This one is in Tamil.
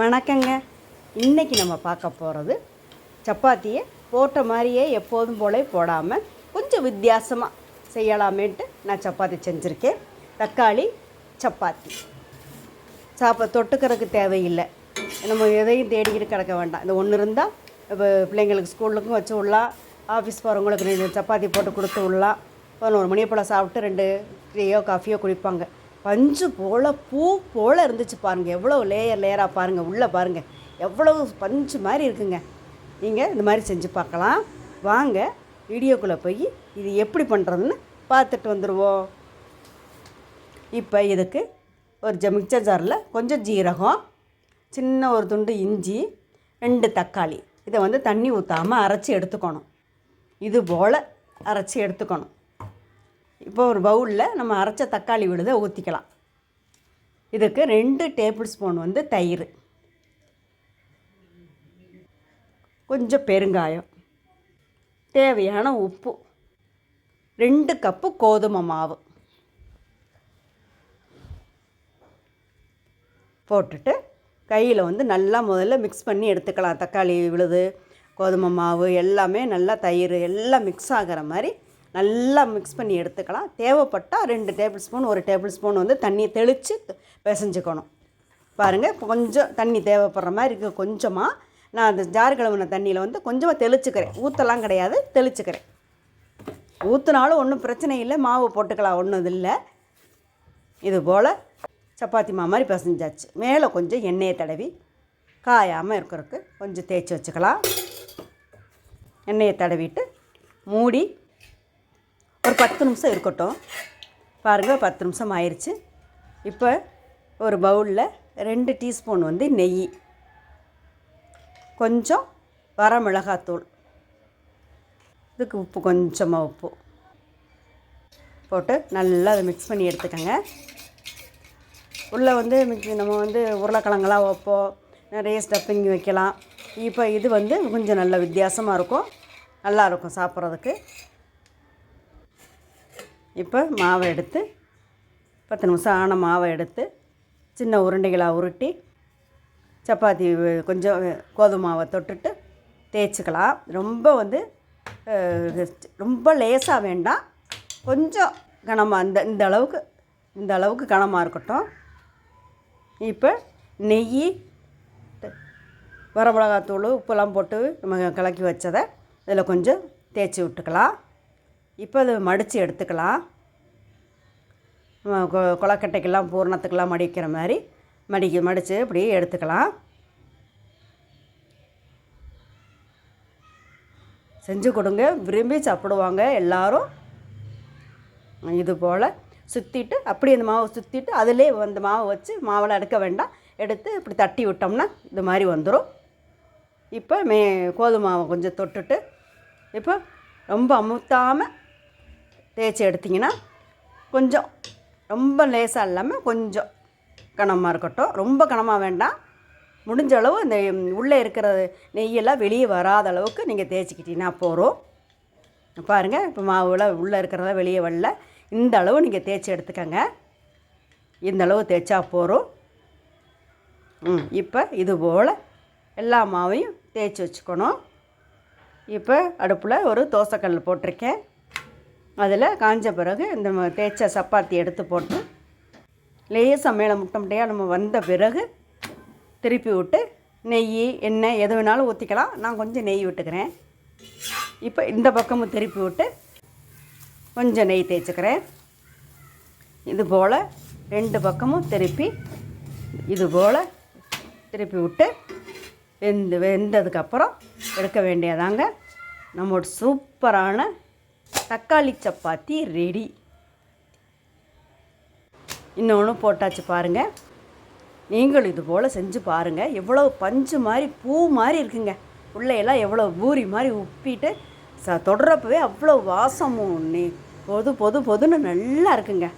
வணக்கங்க. இன்றைக்கி நம்ம பார்க்க போகிறது சப்பாத்தியை போட்ட மாதிரியே எப்போதும் போல போடாமல் கொஞ்சம் வித்தியாசமாக செய்யலாமேன்ட்டு நான் சப்பாத்தி செஞ்சுருக்கேன். தக்காளி சப்பாத்தி. சாப்பா தொட்டுக்கிறதுக்கு தேவையில்லை. நம்ம எதையும் தேடிக்கிட்டு கிடக்க வேண்டாம். இந்த ஒன்று இருந்தால் இப்போ பிள்ளைங்களுக்கு ஸ்கூலுக்கும் வச்சு விடலாம். ஆஃபீஸ் போகிறவங்களுக்கு ரெண்டு சப்பாத்தி போட்டு கொடுத்து விடலாம். பதினோரு மணி போல் சாப்பிட்டு ரெண்டு டீயோ காஃபியோ குடிப்பாங்க. பஞ்சு போல் பூ போல் இருந்துச்சு பாருங்கள் எவ்வளோ லேயர் லேயராக பாருங்கள் உள்ளே பாருங்கள் எவ்வளோ பஞ்சு மாதிரி இருக்குங்க. நீங்கள் இந்த மாதிரி செஞ்சு பார்க்கலாம். வாங்க வீடியோக்குள்ளே போய் இது எப்படி பண்ணுறதுன்னு பார்த்துட்டு வந்துடுவோம் இப்போ இதுக்கு ஒரு ஜ மிக்சர் ஜாரில் கொஞ்சம் ஜீரகம் சின்ன ஒரு துண்டு இஞ்சி ரெண்டு தக்காளி. இதை வந்து தண்ணி ஊற்றாமல் அரைச்சி எடுத்துக்கணும். இது போல் அரைச்சி எடுத்துக்கணும். இப்போ ஒரு பவுலில் நம்ம அரைச்ச தக்காளி விழுதை ஊற்றிக்கலாம் இதுக்கு ரெண்டு டேபிள் ஸ்பூன் வந்து தயிர். கொஞ்சம் பெருங்காயம். தேவையான உப்பு. ரெண்டு கப்பு கோதுமை மாவு. போட்டுட்டு கையில் வந்து நல்லா முதல்ல மிக்ஸ் பண்ணி எடுத்துக்கலாம். தக்காளி விழுது கோதுமை மாவு எல்லாமே நல்லா தயிர் எல்லாம் மிக்ஸ் ஆகிற மாதிரி நல்லா மிக்ஸ் பண்ணி எடுத்துக்கலாம். தேவைப்பட்டால் ரெண்டு டேபிள் ஸ்பூன் ஒரு டேபிள் ஸ்பூன் வந்து தண்ணியை தெளித்து பிசைஞ்சுக்கணும். பாருங்கள் கொஞ்சம் தண்ணி தேவைப்படுற மாதிரி இருக்குது கொஞ்சமாக நான் அந்த ஜார் கழுவுன தண்ணியில் வந்து கொஞ்சமாக தெளிச்சுக்கிறேன். ஊற்றலாம் கிடையாது தெளிச்சுக்கிறேன். ஊற்றுனாலும் ஒன்றும் பிரச்சனை இல்லை. மாவு போட்டுக்கலாம் ஒன்றும் இது இல்லை. இது போல் சப்பாத்தி மாவு மாதிரி பிசைஞ்சாச்சு. மேலே கொஞ்சம் எண்ணெயை தடவி காயாமல் இருக்கிறதுக்கு கொஞ்சம் தேய்ச்சி வச்சுக்கலாம். எண்ணெயை தடவிட்டு மூடி ஒரு பத்து நிமிஷம் இருக்கட்டும். பாருங்கள் பத்து நிமிஷம் ஆயிடுச்சு இப்போ ஒரு பவுலில் ரெண்டு டீஸ்பூன் வந்து நெய். கொஞ்சம் வரமிளகாத்தூள் இதுக்கு உப்பு கொஞ்சமாக உப்பு. போட்டு நல்லா அதை மிக்ஸ் பண்ணி எடுத்துக்கோங்க. உள்ளே வந்து நம்ம வந்து உருளைக்கிழங்கெல்லாம் வைப்போம். நிறைய ஸ்டஃப்பிங் வைக்கலாம். இப்போ இது வந்து கொஞ்சம் நல்ல வித்தியாசமாக இருக்கும். நல்லா இருக்கும் சாப்பிட்றதுக்கு. இப்போ மாவை எடுத்து பத்து நிமிஷம் ஆன மாவை எடுத்து சின்ன உருண்டைகளாக உருட்டி சப்பாத்தி கொஞ்சம் கோதுமை மாவை தொட்டுட்டு தேய்ச்சிக்கலாம். ரொம்ப வந்து ரொம்ப லேசாக வேண்டாம். கொஞ்சம் கனமாக இந்த இந்த அளவுக்கு இந்த அளவுக்கு கனமாக இருக்கட்டும். இப்போ நெய் வரமிளகாத்தூள் உப்பெல்லாம் போட்டு நம்ம கலக்கி வச்சதை இதில் கொஞ்சம் தேய்ச்சி விட்டுக்கலாம். இப்போ அதை மடித்து எடுத்துக்கலாம். நம்ம கொ- பூரணத்துக்கெல்லாம் மடிக்கிற மாதிரி மடிக்க மடித்து இப்படி எடுத்துக்கலாம். செஞ்சு கொடுங்க. விரும்பி சாப்பிடுவாங்க எல்லோரும். இது போல் சுற்றிட்டு அப்படி அந்த மாவை சுற்றிட்டு அதிலே அந்த மாவை வச்சு மாவில் அடுக்க வேண்டாம். எடுத்து இப்படி தட்டி விட்டோம்னா இது மாதிரி வந்துடும் இப்போ மே கோதுமாவை மாவை கொஞ்சம் தொட்டுட்டு இப்போ ரொம்ப அமுத்தாமல் தேய்ச்சி எடுத்திங்கன்னா கொஞ்சம் ரொம்ப லேசாக இல்லாமல் கொஞ்சம் கனமாக இருக்கட்டும். ரொம்ப கனமாக வேண்டாம். முடிஞ்ச அளவு இந்த உள்ளே இருக்கிற நெய்யெல்லாம் வெளியே வராத அளவுக்கு நீங்கள் தேய்ச்சிக்கிட்டீங்கன்னா போகிறோம் பாருங்கள் இப்போ மாவுல உள்ளே இருக்கிறதெல்லாம் வெளியே வரல. இந்த அளவு நீங்கள் தேய்ச்சி எடுத்துக்கோங்க. இந்த அளவு தேய்ச்சா போகிறோம் ம் இப்போ இது போல் எல்லா மாவையும் தேய்ச்சி வச்சுக்கணும். இப்போ அடுப்பில் ஒரு தோசைக்கல் போட்டிருக்கேன். அதில் காஞ்ச பிறகு இந்த தேய்ச்ச சப்பாத்தி எடுத்து போட்டு லேசாக மேலே முட்டை முட்டையாக நம்ம வந்த பிறகு திருப்பி விட்டு நெய் எண்ணெய் எது வேணாலும் ஊற்றிக்கலாம். நான் கொஞ்சம் நெய் விட்டுக்கிறேன். இப்போ இந்த பக்கமும் திருப்பி விட்டு கொஞ்சம் நெய் தேய்ச்சிக்கிறேன். இது போல் ரெண்டு பக்கமும் திருப்பி இது போல் திருப்பி விட்டு வெந்து வெந்ததுக்கப்புறம் எடுக்க வேண்டியதாங்க. நம்மளோட சூப்பரான தக்காளி சப்பாத்தி ரெடி இன்னொன்று போட்டாச்சு பாருங்கள் நீங்களும் இது போல் செஞ்சு பாருங்கள் எவ்வளோ பஞ்சு மாதிரி பூ மாதிரி இருக்குங்க. உள்ளையெல்லாம் எவ்வளோ பூரி மாதிரி உப்பிட்டு ச தொடுறப்பவே அவ்வளோ வாசமும். நீ பொது பொது பொதுன்னு நல்லா இருக்குங்க.